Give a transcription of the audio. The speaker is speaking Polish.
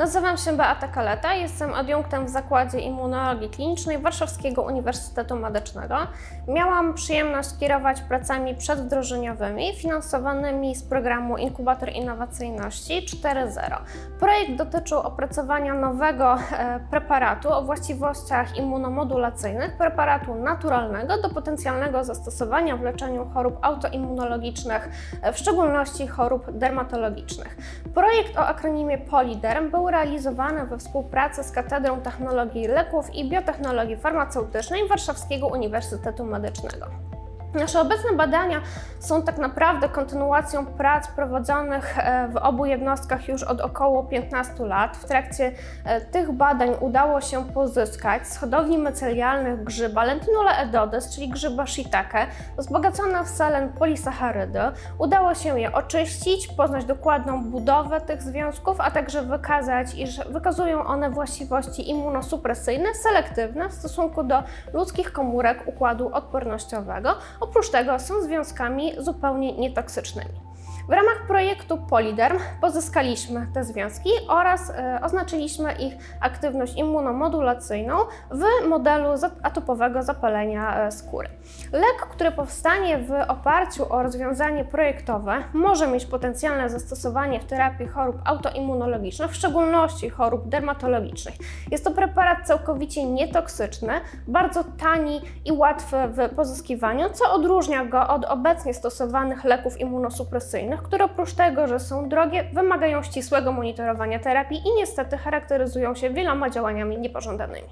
Nazywam się Beata Kaleta, jestem adiunktem w Zakładzie Immunologii Klinicznej Warszawskiego Uniwersytetu Medycznego. Miałam przyjemność kierować pracami przedwdrożeniowymi finansowanymi z programu Inkubator Innowacyjności 4.0. Projekt dotyczył opracowania nowego e, preparatu o właściwościach immunomodulacyjnych, preparatu naturalnego do potencjalnego zastosowania w leczeniu chorób autoimmunologicznych, e, w szczególności chorób dermatologicznych. Projekt o akronimie POLIDERM był realizowany we współpracy z Katedrą Technologii Leków i Biotechnologii Farmaceutycznej Warszawskiego Uniwersytetu Medycznego. Nasze obecne badania są tak naprawdę kontynuacją prac prowadzonych e, w obu jednostkach już od około 15 lat. W trakcie e, tych badań udało się pozyskać z hodowli mycelialnych grzyba Lentinula edodes, czyli grzyba shiitake, wzbogacone w selen polisacharydy. Udało się je oczyścić, poznać dokładną budowę tych związków, a także wykazać, iż wykazują one właściwości immunosupresyjne, selektywne w stosunku do ludzkich komórek układu odpornościowego. Oprócz tego są związkami zupełnie nietoksycznymi. W ramach projektu Poliderm pozyskaliśmy te związki oraz e, oznaczyliśmy ich aktywność immunomodulacyjną w modelu atopowego zapalenia e, skóry. Lek, który powstanie w oparciu o rozwiązanie projektowe, może mieć potencjalne zastosowanie w terapii chorób autoimmunologicznych, w szczególności chorób dermatologicznych. Jest to preparat całkowicie nietoksyczny, bardzo tani i łatwy w pozyskiwaniu, odróżnia go od obecnie stosowanych leków immunosupresyjnych, które oprócz tego, że są drogie, wymagają ścisłego monitorowania terapii i niestety charakteryzują się wieloma działaniami niepożądanymi.